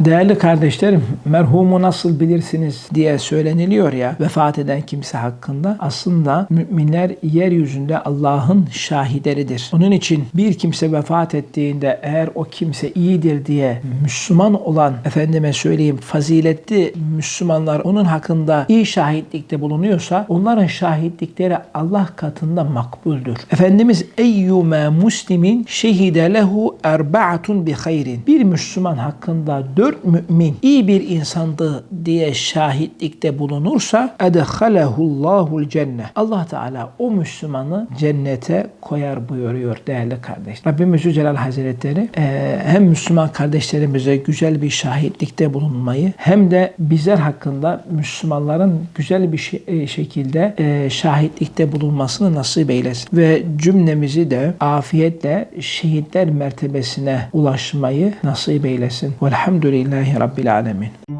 Değerli kardeşlerim, merhumu nasıl bilirsiniz diye söyleniliyor ya vefat eden kimse hakkında. Aslında müminler yeryüzünde Allah'ın şahidleridir. Onun için bir kimse vefat ettiğinde eğer o kimse iyidir diye Müslüman olan efendime söyleyeyim faziletli Müslümanlar onun hakkında iyi şahitlikte bulunuyorsa onların şahitlikleri Allah katında makbuldür. Efendimiz eyyume muslimin şehide lehu erba'atun bi hayrin. Bir Müslüman hakkında dört mümin iyi bir insandı diye şahitlikte bulunursa edhalehullahul cennet. Allah Teala o Müslümanı cennete koyar buyuruyor değerli kardeş. Rabbimiz Celal Hazretleri eee, hem Müslüman kardeşlerimize güzel bir şahitlikte bulunmayı hem de bizler hakkında Müslümanların güzel bir e, şekilde e, şahitlikte bulunmasını nasip eylesin. Ve cümlemizi de afiyetle şehitler mertebesine ulaşmayı nasip eylesin. Velhamdülillahi Rabbil Alemin.